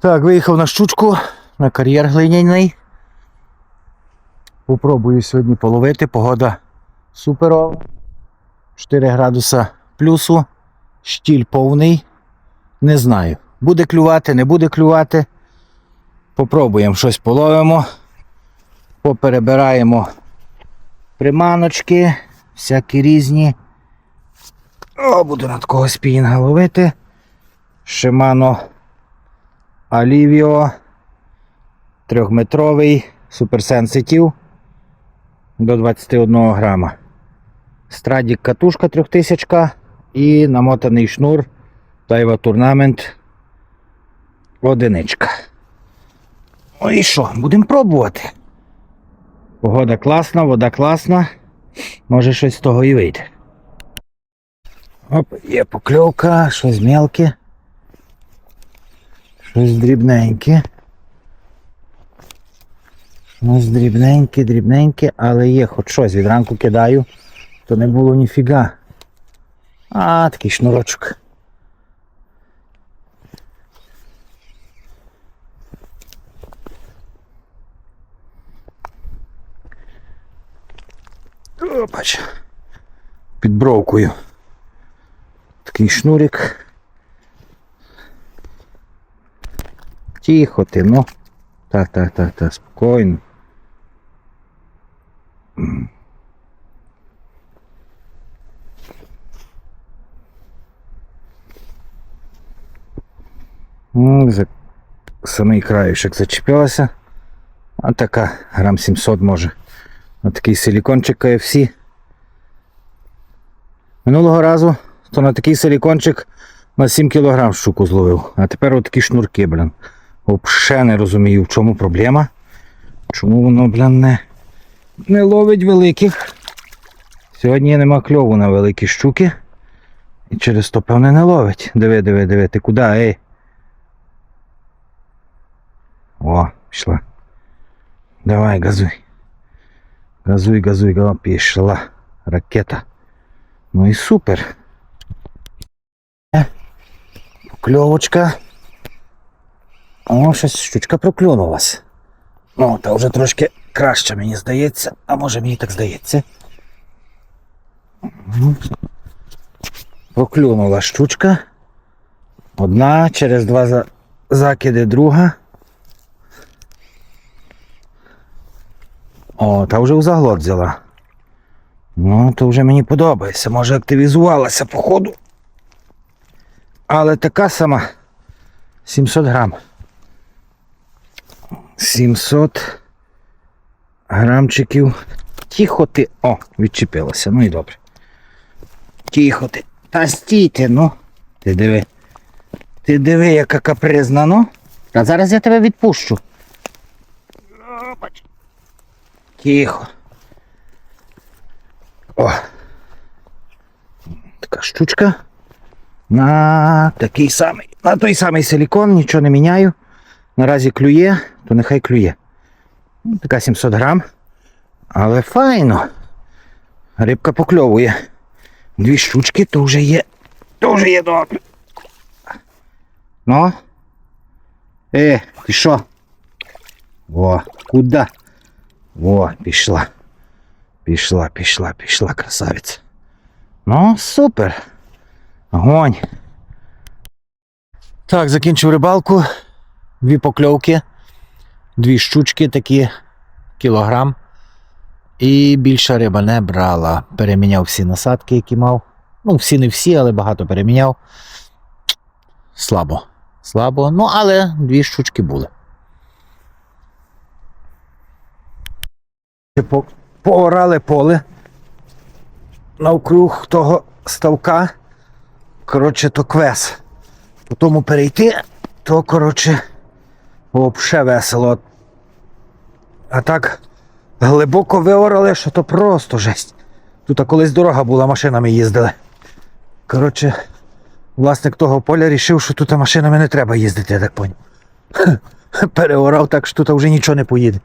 Так, виїхав на щучку, на кар'єр глиняний. Попробую сьогодні половити. Погода суперова. 4 градуса плюсу. Штіль повний. Не знаю. Буде клювати, не буде клювати. Попробуємо щось половимо. Поперебираємо приманочки, всякі різні. О, буду на такого спінінга ловити. Shimano Alivio. Трьохметровий суперсенситив до 21 грама. Страдік катушка 3000 і намотаний шнур Тайва Турнамент одиничка. Ну і що, будемо пробувати. Погода класна, вода класна. Може щось з того і вийде. Оп, є покльовка, щось мелке. Щось дрібненьке. Щось дрібненьке, дрібненьке, але є хоч щось від ранку кидаю, то не було ніфіга. А, такий шнурочок. Опач. Під бровкою. Такий шнурик. Тихо ти, ну. Так, спокійно. За самий краєшок зачепилася. А така грам 700 може. Ось такий силікончик KFC. Минулого разу то на такий силікончик на 7 кг щуку зловив. А тепер отакі шнурки, блін. Взагалі не розумію, в чому проблема. Чому воно, блін, не, не ловить великих. Сьогодні нема кльову на великі щуки. І через то, певне, не ловить. Диви, диви, диви, ти куди, ей? О, пішла. Давай, газуй. Газуй, газуй, газуй, пішла. Ракета. Ну і супер. Е, Покльовочка. О, щось щучка проклюнулась. Ну, та вже трошки краще, мені здається. А може мені так здається. Проклюнула щучка. Одна, через два закиди друга. О, та вже заглот взяла. Ну, то вже мені подобається. Може активізувалася, походу. Але така сама 700 грам. 700 грамчиків. Тихо ти. О, відчепилася. Ну і добре. Тихо ти. Та стійте, ну. Ти диви. Ти диви, яка капризна, ну. А зараз я тебе відпущу. Тихо. О. Така штучка. На такий самий. На той самий силікон, нічого не міняю. Наразі клює, то нехай клює. Ну, Така 700 грам. Але файно. Рибка покльовує. Дві штучки, то вже є. То вже є добре. Ну. Е, ти що? О, куди? О, пішла. Пішла, пішла, пішла, красавиця. Ну, супер. Огонь. Так, закінчив рибалку. Дві покльовки, дві щучки такі, кілограм. І більша риба не брала. Переміняв всі насадки, які мав. Ну, всі не всі, але багато переміняв. Слабо. Слабо. Ну, але дві щучки були. Поорали поле навкруг того ставка. Коротше, то квес. По тому перейти, то, коротше, взагалі весело. А так глибоко виорали, що то просто жесть. Тут колись дорога була, машинами їздили. Коротше, власник того поля вирішив, що тут машинами не треба їздити, я так поняв. Переорав так, що тут вже нічого не поїде.